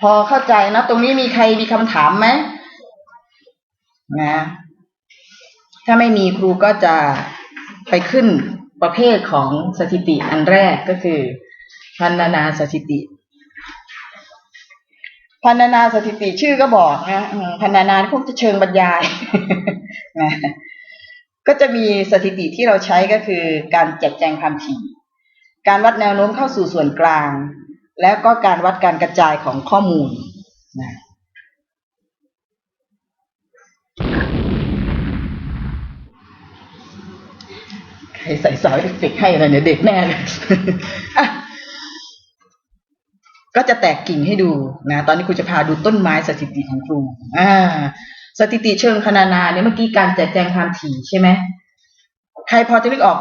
พอเข้าใจนะ ตรงนี้มีใครมีคำถามไหมนะ ถ้าไม่มีครูก็จะไปขึ้นประเภทของสถิติอันแรกก็คือ พันนานาสถิติ พันนานาสถิติชื่อก็บอกนะพันนานาคงจะเชิงบรรยายนะก็จะมีสถิติที่เราใช้ก็คือการแจกแจงความถี่ การวัดแนวโน้มเข้าสู่ส่วนกลาง แล้วก็การวัดการกระจายของข้อมูลนะใครใส่สาวเอฟเฟกให้อะไรเนี่ยเด็กแน่เลยก็จะแตกกิ่งให้ดูนะ ตอนนี้ครูจะพาดูต้นไม้สถิติของครู อ่า สถิติเชิงคณานาเนี่ยเมื่อกี้การแจกแจงความถี่ใช่ไหม ใครพอจะนึกออก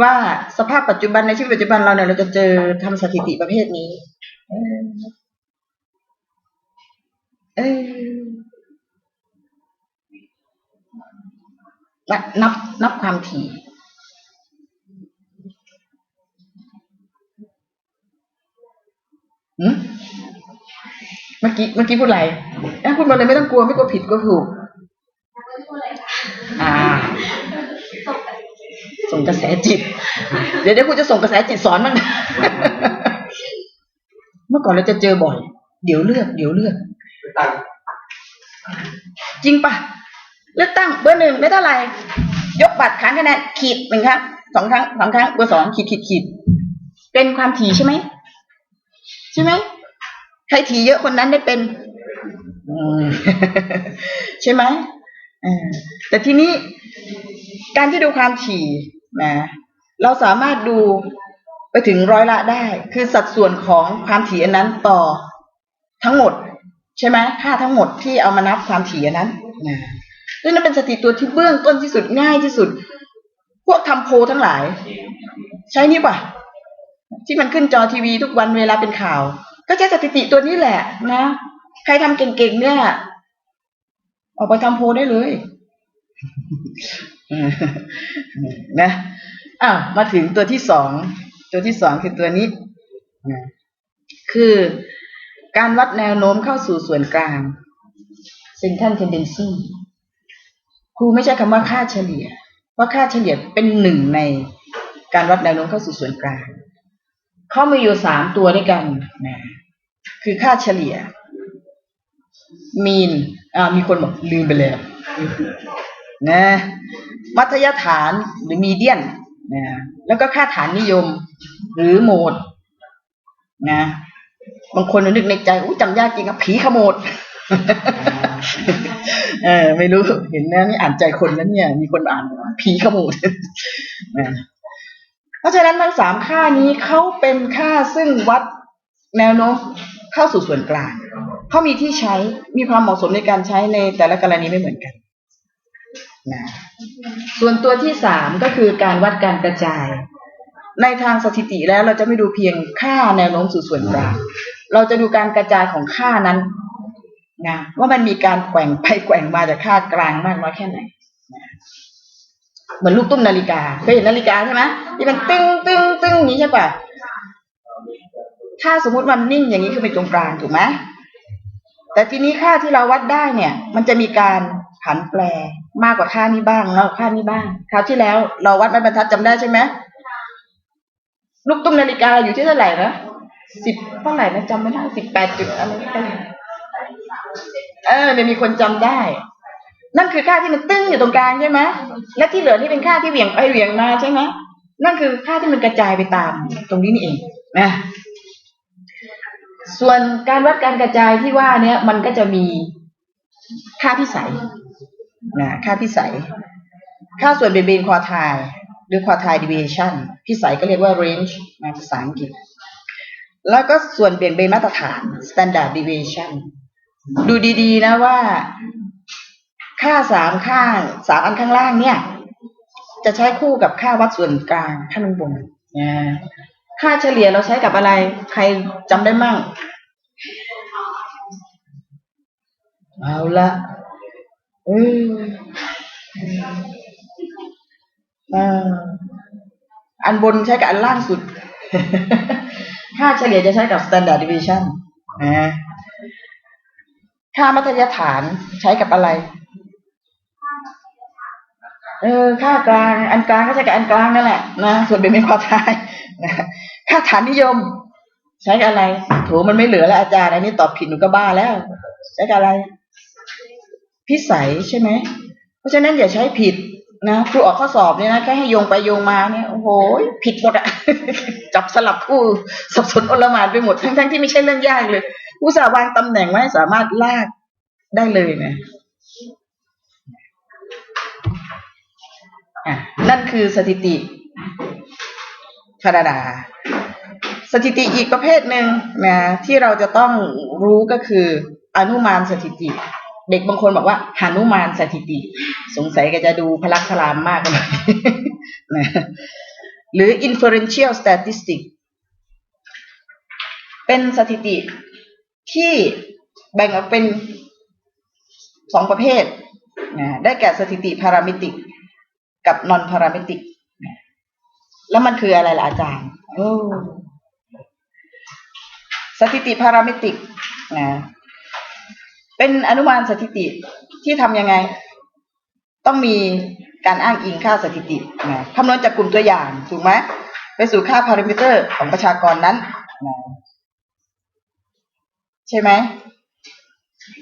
ว่าสภาพปัจจุบันในชีวิตปัจจุบันเราเนี่ยเราจะเจอทำสถิติประเภทนี้ เออนับนับความถี่ เมื่อกี้เมื่อกี้พูดอะไรเอ้พูดมาเลยไม่ต้องกลัวไม่กลัวผิดกลัวถูก อ่า ส่ง กระแสจิต เดี๋ยวเดี๋ยวคุณจะส่งกระแสจิตสอนมัน เมื่อก่อนเราจะเจอบ่อย เดี๋ยวเลือก เดี๋ยวเลือกจริงปะเลือกตั้งเบอร์หนึ่งได้เท่าไหร่ยกบัตรค้างคะแนนขีดหนึ่งครั้งสองครั้งสองครั้งเบอร์สองขีดขีดขีดเป็นความถี่ใช่ไหมใช่ไหมใครถี่เยอะคนนั้นได้เป็นอืมใช่ไหมแต่ทีนี้การที่ดูความถี่ นะเราสามารถดูไปถึงร้อยละได้ คือสัดส่วนของความถี่อันนั้นต่อทั้งหมด ใช่ไหมค่าทั้งหมดที่เอามานับความถี่อันนั้นนะซึ่งนั่นเป็นสถิติตัวที่เบื้องต้นที่สุดง่ายที่สุด พวกทำโพทั้งหลาย ใช้นี่ป่ะ ที่มันขึ้นจอทีวีทุกวันเวลาเป็นข่าว ก็ใช้สถิติตัวนี้แหละ นะใครทำเก่งๆเนี่ยออกไปทำโพได้เลย นะอะมาถึงตัวที่สอง ตัวที่สองคือตัวนี้ คือการวัดแนวโน้มเข้าสู่ส่วนกลาง central tendency ครูไม่ใช่คำว่าค่าเฉลี่ย เพราะค่าเฉลี่ยเป็นหนึ่งในการวัดแนวโน้มเข้าสู่ส่วนกลาง เขามีอยู่สามตัวด้วยกันนะคือค่าเฉลี่ยมีนอ่ามีคนบอกลืมไปแล้ว นะมัธยฐานหรือมีเดียนนะแล้วก็ค่าฐานนิยม หรือโหมดนะบางคนนึกในใจอู้จำยากจริงอะผีขโมดเออไม่รู้เห็นนะนี่อ่านใจคนแล้วเนี่ย มีคนอ่านว่าผีขโมดเพราะฉะนั้นทั้งสามค่านี้เขาเป็นค่าซึ่งวัดแนวโน้มเข้าสู่ส่วนกลางเขามีที่ใช้มีความเหมาะสมในการใช้ในแต่ละกรณีไม่เหมือนกัน นะส่วนตัวที่สามก็คือการวัดการกระจาย ในทางสถิติแล้วเราจะไม่ดูเพียงค่าแนวโน้มสู่ส่วนกลางเราจะดูการกระจายของค่านั้นนะว่ามันมีการแกว่งไปแกว่งมาจากค่ากลางมากน้อยแค่ไหนนะเหมือนลูกตุ้มนาฬิกาเคยเห็นนาฬิกาใช่ไหมที่มันตึ้งตึ้งตึ้งอย่างนี้ใช่ปะถ้าสมมุติมันนิ่งอย่างนี้คือเป็นตรงกลางถูกไหมแต่ทีนี้ค่าที่เราวัดได้เนี่ย มันจะมีการผันแปร มากกว่าค่านี้บ้างแล้วค่านี้บ้าง คราวที่แล้ว เราวัดไม้บรรทัดจำได้ใช่ไหมลูกตุ้มนาฬิกาอยู่ที่เท่าไหร่นะสิบเท่าไหร่นะจำไม่ได้สิบแปดจุดอะไรกันเออเนี่ยมีคนจำได้ นั่นคือค่าที่มันตึ้งอยู่ตรงกลางใช่ไหมและที่เหลือนี่เป็นค่าที่เหวี่ยงไปเหวี่ยงมาใช่ไหมนั่นคือค่าที่มันกระจายไปตาม ตรงนี้นี่เองนะส่วนการวัดการกระจายที่ว่าเนี้ยมันก็จะมีค่าพิสัย นะค่าพิสัย ค่าส่วนเบนเบนควอทายหรือควอทาย deviation พิสัยก็เรียกว่า range ภาษาอังกฤษ แล้วก็ส่วนเปลี่ยนเบนมาตรฐาน standard deviation ดูดีๆนะว่า ค่าสามข้างสามอันข้างล่างเนี่ย จะใช้คู่กับค่าวัดส่วนกลางข้างบนนะค่าเฉลี่ยเราใช้กับอะไร ใครจำได้มั่งเอาละ เอออ่าอันบนใช้กับอันล่างสุด ค่าเฉลี่ยจะใช้กับ standard deviation นะค่ามัธยฐานใช้กับอะไร เออ ค่ากลาง อันกลางก็ใช้กับอันกลางนั่นแหละ นะ ส่วนเป็นไม่พอท้ายนะค่าฐานนิยม ใช้กับอะไรโถมันไม่เหลือแล้วอาจารย์ อันนี้ตอบผิดหนูก็บ้าแล้ว ใช้กับอะไร พิสัยใช่ไหม เพราะฉะนั้นอย่าใช้ผิดนะครูออกข้อสอบเนี่ยนะแค่ให้โยงไปโยงมาเนี่ยโอ้โหผิดหมดอะจับสลับคู่สับสนอลมานไปหมดทั้งๆที่ไม่ใช่เรื่องยากเลยผู้สาวางตำแหน่งไว้สามารถลากได้เลยนะอะนั่นคือสถิติคานาดา สถิติอีกประเภทหนึ่งนะที่เราจะต้องรู้ก็คืออนุมานสถิติ เด็กบางคนบอกว่าหานุมานสถิติ สงสัยก็จะดูพลักพลามมากเลยนะหรือ inferential statistic เป็นสถิติที่แบ่งออกเป็นสองประเภทนะได้แก่สถิติพารามิติกกับ non พารามิติกแล้วมันคืออะไรล่ะอาจารย์สถิติพารามิติกนะ เป็นอนุมานสถิติที่ทำยังไง ต้องมีการอ้างอิงค่าสถิตินะคำนวณจากกลุ่มตัวอย่างถูกไหมไปสู่ค่าพารามิเตอร์ของประชากรนั้นนะใช่ไหม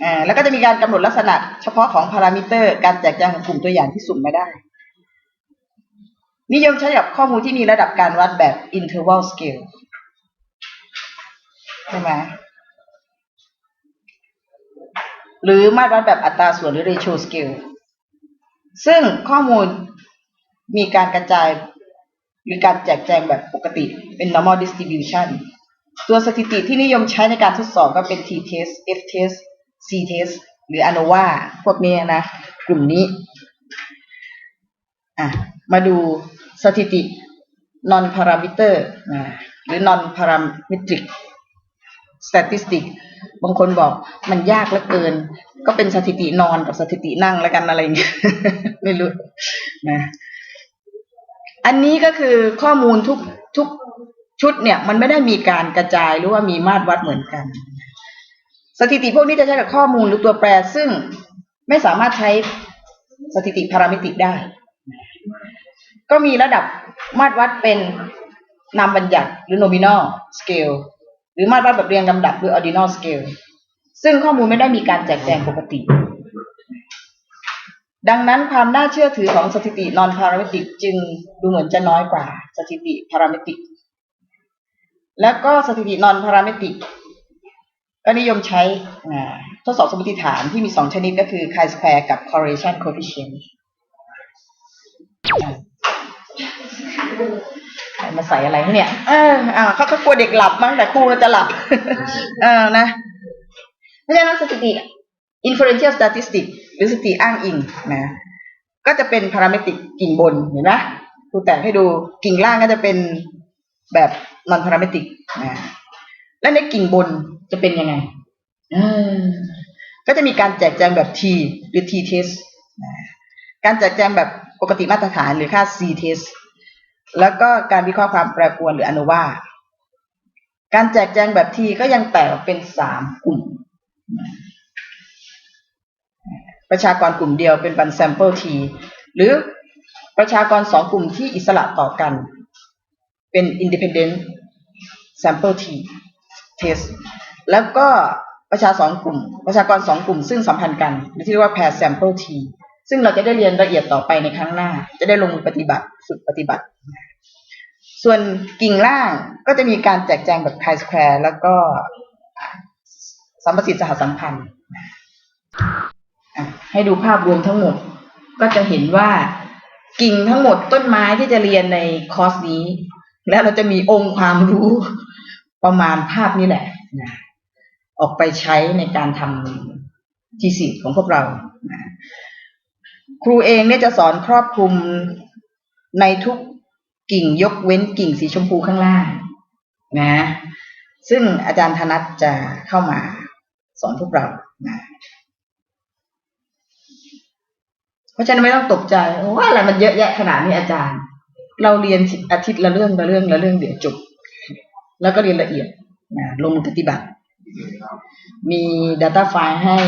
อ่าแล้วก็จะมีการกำหนดลักษณะ เฉพาะของพารามิเตอร์ การแจกแจงของกลุ่มตัวอย่างที่สุ่มมาได้ นิยมใช้กับข้อมูลที่มีระดับการวัดแบบ interval scale ใช่ไหม หรือมาตรวัดแบบอัตราส่วนหรือ ratio scale ซึ่งข้อมูลมีการกระจายหรือการแจกแจงแบบปกติเป็น normal distribution ตัวสถิติที่นิยมใช้ในการทดสอบก็เป็น t-test f-test c-test หรือ ANOVA พวกนี้นะ กลุ่มนี้อะมาดูสถิติ non parameter หรือ non parametric statistic บางคนบอกมันยากเหลือเกิน ก็เป็นสถิตินอนกับสถิตินั่งแล้วกันอะไรเงี้ยไม่รู้นะอันนี้ก็คือข้อมูลทุกทุกชุดเนี่ย มันไม่ได้มีการกระจายหรือว่ามีมาตรวัดเหมือนกัน สถิติพวกนี้จะใช้กับข้อมูลหรือตัวแปรซึ่งไม่สามารถใช้สถิติพารามิติได้ ก็มีระดับมาตรวัดเป็นนามบัญญัติหรือ nominal scale รือมาตรวัดแบบเรียงลำดับหรือ ordinal scale ซึ่งข้อมูลไม่ได้มีการแจกแจงปกติ ดังนั้นความน่าเชื่อถือของสถิติ non parametric จึงดูเหมือนจะน้อยกว่าสถิติ parametric แล้วก็สถิติ non parametric ก็นิยมใช้ทดสอบสมมติฐานที่มีสองชนิดก็คือ chi-square กับ correlation coefficient มาใส่อะไรให้เนี่ยเอออ่าเขาเขากลัวเด็กหลับมั้งแต่ครูจะหลับเออนะเพราะฉะนั้นสถิติ inferential statistic หรือสถิติอ้างอิงนะ ก็จะเป็นพารามิติกกิ่งบนเห็นไหมครูแต่งให้ดูกิ่งล่างก็จะเป็นแบบ non parametric นะและในกิ่งบนจะเป็นยังไงเออก็จะมีการแจกแจงแบบ T หรือ T test นะการแจกแจงแบบปกติมาตรฐานหรือค่า C test แล้วก็การวิเคราะห์ความแปรปรวนหรือ ANOVA การแจกแจงแบบ T ก็ยังแตกเป็นสามกลุ่ม ประชากรกลุ่มเดียวเป็นบันแซมเปิล T หรือประชากรสองกลุ่มที่อิสระต่อกัน เป็น independent sample T test แล้วก็ประชาสองกลุ่ม ประชากรสองกลุ่มซึ่งสัมพันธ์กันหรือที่เรียกว่า pair sample T ซึ่งเราจะได้เรียนละเอียดต่อไปในครั้งหน้า จะได้ลงมือปฏิบัติฝึกปฏิบัติ ส่วนกิ่งล่างก็จะมีการแจกแจงแบบ chi square แล้วก็สัมประสิทธิ์สหสัมพันธ์ให้ดูภาพรวมทั้งหมด ก็จะเห็นว่ากิ่งทั้งหมดต้นไม้ที่จะเรียนในคอร์สนี้ และเราจะมีองค์ความรู้ประมาณภาพนี้แหละนะออกไปใช้ในการทำทีสิของพวกเรานะครูเองเนี่ยจะสอนครอบคลุมในทุก กิ่งยกเว้นกิ่งสีชมพูข้างล่างนะ ซึ่งอาจารย์ธนัทจะเข้ามาสอนพวกเรานะเพราะฉะนั้นไม่ต้องตกใจว่าอะไรมันเยอะแยะขนาดนี้อาจารย์ เราเรียนอาทิตย์ละเรื่องละเรื่องละเรื่องเดี๋ยวจบแล้วก็เรียนละเอียดนะลงมือปฏิบัติ มี Data ไฟล์ให้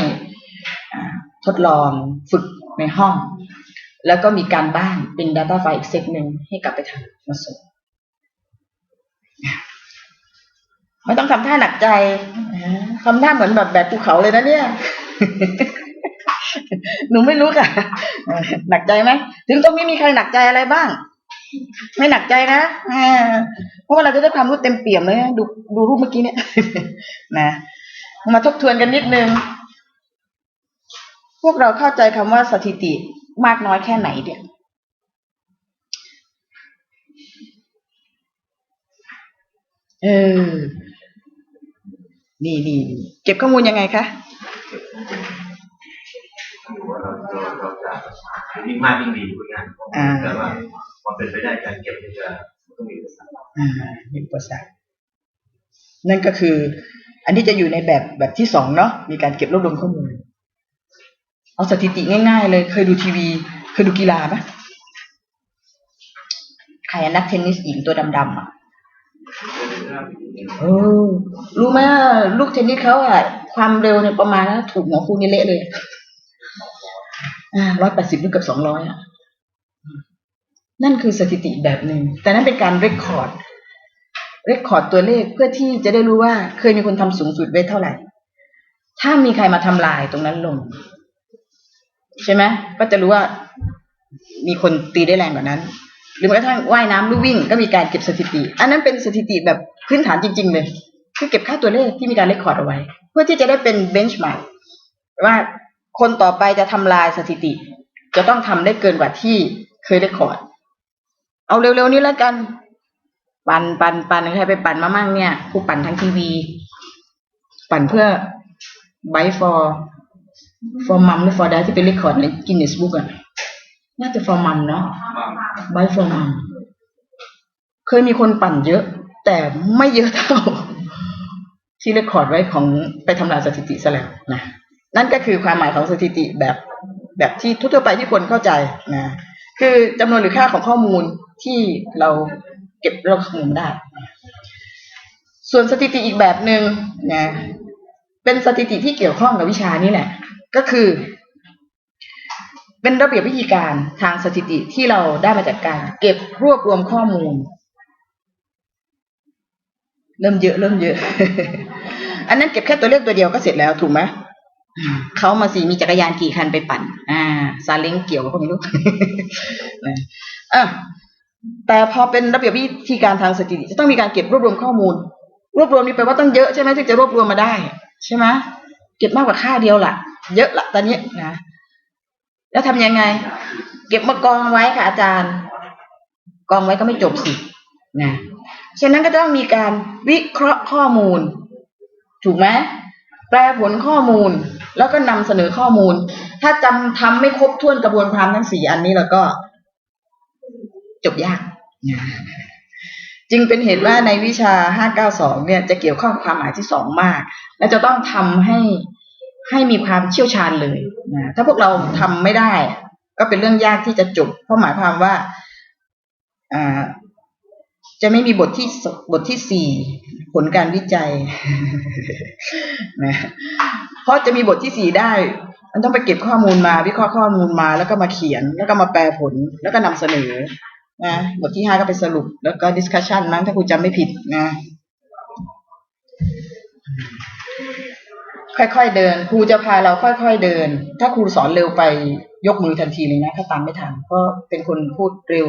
ทดลองฝึกในห้อง แล้วก็มีการบ้านเป็น Data ไฟล์อีกเซตหนึ่งให้กลับไปทำมาส่งไม่ต้องทำท่าหนักใจทำท่าเหมือนแบบแบกภูเขาเลยนะเนี่ย หนูไม่รู้ค่ะ หนักใจไหม ถึงตรงนี้มีใครหนักใจอะไรบ้าง ไม่หนักใจนะเพราะว่าเราจะได้ความรู้เต็มเปี่ยมเลย ดูดูรูปเมื่อกี้เนี่ย นะ มาทบทวนกันนิดนึง พวกเราเข้าใจคำว่าสถิติ มากน้อยแค่ไหนเนี่ยเออ นี่นี่นี่เก็บข้อมูลยังไงคะว่าเราเราเราจะยิ่งมากยิ่งดีคุณงานอ่าแต่ว่าความเป็นไปได้การเก็บนี่จะต้องมีอุปสรรคอ่ามีอุปสรรคนั่นก็คือ อันนี้จะอยู่ในแบบแบบที่สองเนาะมีการเก็บรวบรวมข้อมูล เอาสถิติง่ายๆ เลย เคยดูทีวี เคยดูกีฬาไหมใครนักเทนนิสหญิงตัวดำๆอะเออรู้ไหมลูกเทนนิสเขาอะ ความเร็วเนี่ยประมาณนะถูกหัวครูนี่เละเลย อ่าร้อยแปดสิบหรือเกือบสองร้อยอะ นั่นคือสถิติแบบหนึ่ง แต่นั่นเป็นการเรคคอร์ด เรคคอร์ดตัวเลขเพื่อที่จะได้รู้ว่าเคยมีคนทำสูงสุดไว้เท่าไหร่ ถ้ามีใครมาทำลายตรงนั้นลง ใช่ไหมก็จะรู้ว่ามีคนตีได้แรงกว่านั้น หรือแม้กระทั่งว่ายน้ำลู่วิ่งก็มีการเก็บสถิติ อันนั้นเป็นสถิติแบบพื้นฐานจริง ๆ เลย คือเก็บค่าตัวเลขที่มีการเรคคอร์ดเอาไว้ เพื่อที่จะได้เป็นเบนช์มาร์กว่าคนต่อไปจะทำลายสถิติ จะต้องทำได้เกินกว่าที่เคยเรคคอร์ดเอาเร็วๆนี้แล้วกัน ปันปันปันใครไปปั่นมามั่งเนี่ยครูปั่นทางทีวี ปั่นเพื่อไบฟอร์ ฟอร์มัมหรือฟอร์ดที่เป็นเรคคอร์ดในกินเนสบุ๊กอะน่าจะฟอร์มัมเนาะไบฟอร์มัมเคยมีคนปั่นเยอะ แต่ไม่เยอะเท่า ที่เรคคอร์ดไว้ของไปทำลายสถิติซะแล้วนะนั่นก็คือความหมายของสถิติแบบแบบที่ทั่วไปที่คนเข้าใจนะคือจำนวนหรือค่าของข้อมูลที่เราเก็บเราข้อมูลได้ ส่วนสถิติอีกแบบหนึ่งนะเป็นสถิติที่เกี่ยวข้องกับวิชานี้แหละ ก็คือ เป็นระเบียบวิธีการทางสถิติที่เราได้มาจากการ เก็บรวบรวมข้อมูล เริ่มเยอะเริ่มเยอะ อันนั้นเก็บแค่ตัวเลขตัวเดียวก็เสร็จแล้วถูกไหมเขามาสิมีจักรยานกี่คันไปปั่น อ่าซาเล้งเกี่ยวก็ไม่รู้นะอะแต่พอเป็นระเบียบวิธีการทางสถิติจะต้องมีการเก็บรวบรวมข้อมูล รวบรวมนี่แปลว่าต้องเยอะใช่ไหมถึงจะรวบรวมมาได้ ใช่ไหมเก็บมากกว่าค่าเดียวล่ะ เยอะละตอนนี้นะ แล้วทำยังไง เก็บมากองไว้ค่ะอาจารย์ กองไว้ก็ไม่จบสินะฉะนั้นก็ต้องมีการวิเคราะห์ข้อมูล ถูกไหมแปลผลข้อมูลแล้วก็นำเสนอข้อมูล ถ้าจำทำไม่ครบถ้วนกระบวนความทั้งสี่อันนี้แล้วก็ จบยากจึงเป็นเหตุว่าในวิชา 592 เนี่ย จะเกี่ยวข้องความหมายที่สองมาก และจะต้องทำให้ ให้มีความเชี่ยวชาญเลยนะถ้าพวกเราทำไม่ได้ ก็เป็นเรื่องยากที่จะจบ เพราะหมายความว่าอ่าจะไม่มีบทที่บทที่สี่ผลการวิจัยนะเพราะจะมีบทที่สี่ได้ มันต้องไปเก็บข้อมูลมา วิเคราะห์ข้อมูลมา แล้วก็มาเขียน แล้วก็มาแปลผล แล้วก็นำเสนอนะบทที่ห้าก็ไปสรุป แล้วก็ discussion มั้งถ้าคุณจำไม่ผิดนะ ค่อยๆเดิน ครูจะพาเราค่อยๆเดิน ถ้าครูสอนเร็วไปยกมือทันทีเลยนะถ้าตามไม่ทันเพราะเป็นคนพูดเร็ว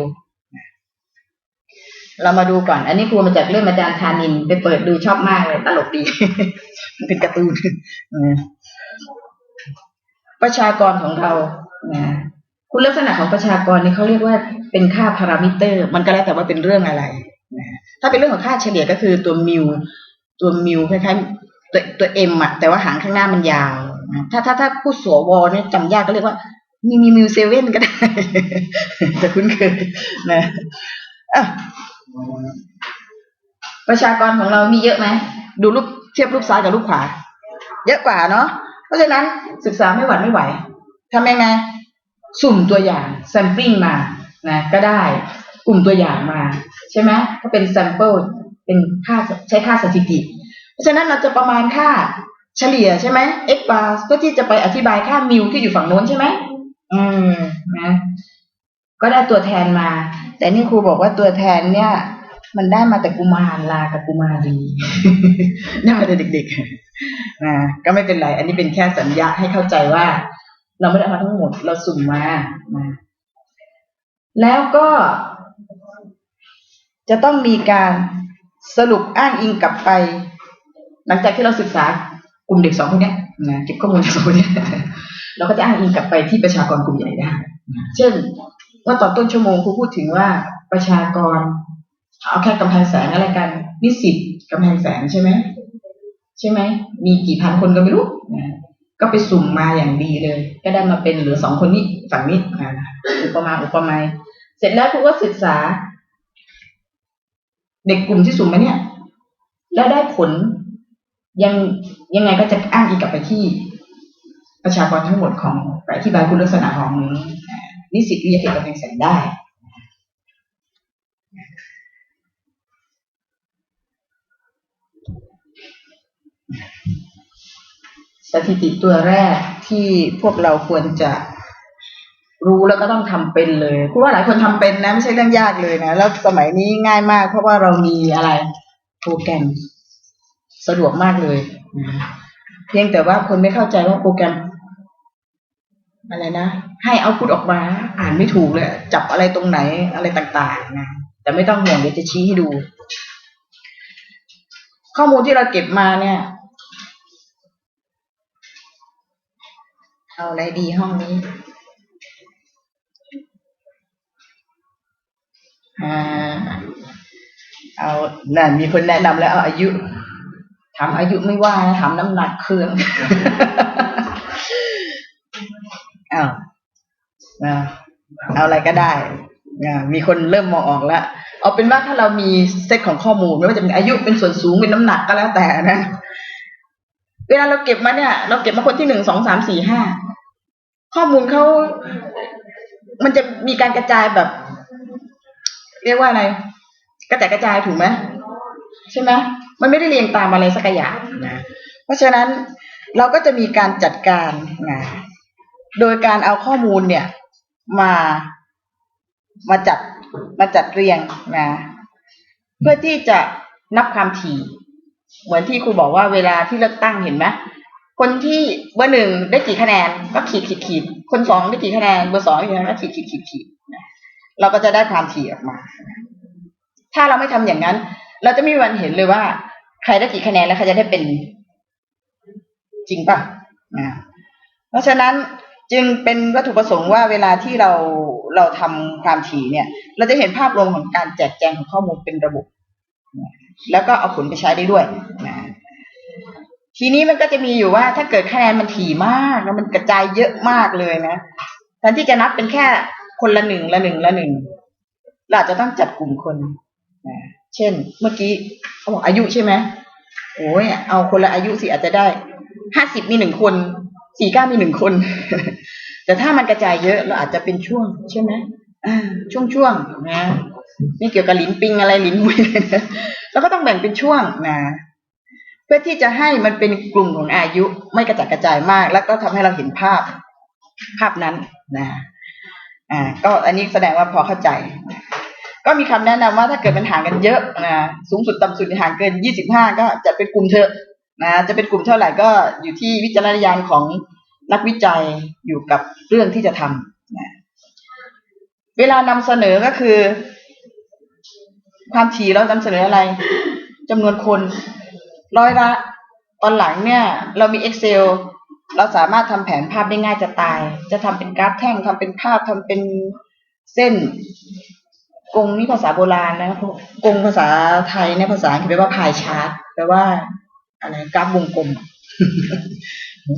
เรามาดูก่อน อันนี้ครูมาจากเรื่องอาจารย์ธานิน ไปเปิดดูชอบมากเลยตลกดี เป็นการ์ตูนประชากรของเรานะคุณลักษณะของประชากรนี่เขาเรียกว่าเป็นค่าพารามิเตอร์ มันก็แล้วแต่ว่าเป็นเรื่องอะไรนะถ้าเป็นเรื่องของค่าเฉลี่ยก็คือตัวมิวตัวมิวคล้ายๆ ตัวตัวเอ็มอะแต่ว่าหางข้างหน้ามันยาวถ้าถ้าถ้าผู้สววเนี่ยจำยากก็เรียกว่ามีมีมิวเซเว่นก็ได้จะคุ้นเคยนะประชากรของเรามีเยอะไหมดูรูปเทียบรูปซ้ายกับรูปขวา เยอะกว่าเนาะเพราะฉะนั้นศึกษาไม่หวัดไม่ไหวทำยังไงสุ่มตัวอย่าง sampling มานะก็ได้กลุ่มตัวอย่างมา ใช่ไหมก็เป็น sample เป็นค่าใช้ค่าสถิติะฉะนั้นเราจะประมาณค่าเฉลี่ยใช่ไหม x bar เพื่อที่จะไปอธิบายค่ามิวที่อยู่ฝั่งโน้นใช่ไหมอืมนะก็ได้ตัวแทนมา แต่นี่ครูบอกว่าตัวแทนเนี่ย มันได้มาแต่กุมารลากับกุมารีได้มาแต่เด็กๆนะก็ไม่เป็นไร อันนี้เป็นแค่สัญญาให้เข้าใจว่า เราไม่ได้มาทั้งหมดเราสุ่มมานะแล้วก็จะต้องมีการสรุปอ้างอิงกลับไป หลังจากที่เราศึกษากลุ่มเด็กสองคนนี้นะเก็บข้อมูลจากสองคนเนี้ยเราก็จะอ้างอิงกลับไปที่ประชากรกลุ่มใหญ่ได้เช่นเมื่อตอนต้นชั่วโมงครูพูดถึงว่าประชากรเอาแค่กำแพงแสนอะไรกันนิสิตกำแพงแสนใช่ไหมใช่ไหมมีกี่พันคนก็ไม่รู้นะก็ไปสุ่มมาอย่างดีเลย ก็ได้มาเป็นเหลือสองคนนี้ฝั่งนี้นะอุปมาอุปไมยเสร็จแล้วครูก็ศึกษา เด็กกลุ่มที่สุ่มมาเนี่ย แล้วได้ผล ยังยังไงก็จะอ้างอิงกลับไปที่ประชากรทั้งหมดของไปอธิบายคุณลักษณะของนิสิตวิทยาเขตกำแพงแสนได้ สถิติตัวแรกที่พวกเราควรจะรู้แล้วก็ต้องทำเป็นเลยคุณว่าหลายคนทำเป็นนะ ไม่ใช่เรื่องยากเลยนะ แล้วสมัยนี้ง่ายมากเพราะว่าเรามีอะไรโปรแกรม สะดวกมากเลยนะเพียงแต่ว่าคนไม่เข้าใจว่าโปรแกรม อะไรนะ ให้เอาพุทออกมา อ่านไม่ถูกเลย จับอะไรตรงไหนอะไรต่างๆนะแต่ไม่ต้องห่วงเดี๋ยวจะชี้ให้ดู ข้อมูลที่เราเก็บมาเนี่ย เอาอะไรดีห้องนี้อ่าเอานั่นมีคนแนะนำแล้วเอาอายุ ถามอายุไม่ว่านะถามน้ำหนักเครื่องอ้าวนะเอาอะไรก็ได้นะมีคนเริ่มมองออกแล้วเอาเป็นว่าถ้าเรามีเซตของข้อมูลไม่ว่าจะเป็นอายุเป็นส่วนสูงเป็นน้ำหนักก็แล้วแต่นะ เวลาเราเก็บมาเนี่ย เราเก็บมาคนที่หนึ่งสองสามสี่ห้าข้อมูลเขามันจะมีการกระจายแบบ เรียกว่าอะไร กระจายกระจายถูกไหมใช่ไหม มันไม่ได้เรียงตามอะไรสักอย่างนะเพราะฉะนั้นเราก็จะมีการจัดการนะโดยการเอาข้อมูลเนี่ย มามาจัดมาจัดเรียงนะเพื่อที่จะนับความถี่ เหมือนที่ครูบอกว่าเวลาที่เลือกตั้งเห็นไหมคนที่เบอร์หนึ่งได้กี่คะแนนก็ขีดขีดขีดคนสองได้กี่คะแนนเบอร์สองได้กี่คะแนนก็ขีดขีดขีดขีดเราก็จะได้ความถี่ออกมา ถ้าเราไม่ทำอย่างนั้น เราจะไม่มีวันเห็นเลยว่า ใครได้กี่คะแนนแล้วใครจะได้เป็นจริงป่ะนะเพราะฉะนั้นจึงเป็นวัตถุประสงค์ว่าเวลาที่เราเราทำความถี่เนี่ย เราจะเห็นภาพรวมของการแจกแจงของข้อมูลเป็นระบบ แล้วก็เอาผลไปใช้ได้ด้วยนะทีนี้มันก็จะมีอยู่ว่าถ้าเกิดคะแนนมันถี่มากแล้วมันกระจายเยอะมากเลยนะแทนที่จะนับเป็นแค่คนละหนึ่งละหนึ่งละหนึ่งเราจจะต้องจัดกลุ่มคนนะเช่น เมื่อกี้ เขาบอกอายุใช่ไหมโอ้ยเอาคนละอายุสิอาจจะได้ห้าสิบมีหนึ่งคนสี่เก้ามีหนึ่งคน แต่ถ้ามันกระจายเยอะเราอาจจะเป็นช่วงใช่ไหมช่วงช่วงๆนะนี่เกี่ยวกับลิ้นปิงอะไรลิ้นบุยเลยแล้วก็ต้องแบ่งเป็นช่วงนะเพื่อที่จะให้มันเป็นกลุ่มของอายุไม่กระจัดกระจายมาก แล้วก็ทำให้เราเห็นภาพภาพนั้นนะอ่าก็อันนี้แสดงว่าพอเข้าใจ ก็มีคำแนะนำว่าถ้าเกิดมันห่างกันเยอะนะสูงสุดต่ำสุดห่างเกินยี่สิบห้าก็จะเป็นกลุ่มเถอะนะจะเป็นกลุ่มเท่าไหร่ก็อยู่ที่วิจารณญาณของนักวิจัยอยู่กับเรื่องที่จะทำนะเวลานำเสนอก็คือ ความถี่เรานำเสนออะไรจำนวนคนร้อยละ ตอนหลังเนี่ย เรามี Excel เราสามารถทำแผนภาพได้ง่ายจะตาย จะทำเป็นกราฟแท่งทำเป็นภาพทำเป็นเส้น กงนี่ภาษาโบราณนะกงภาษาไทยในยภาษาอังกฤษแปลว่าพายชาร์ตแปลว่าอะไรกราฟวงกลม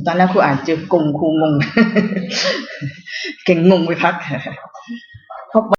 ตอนแรกครูอ่านเจอกงครูงง เก่งงงไปพัก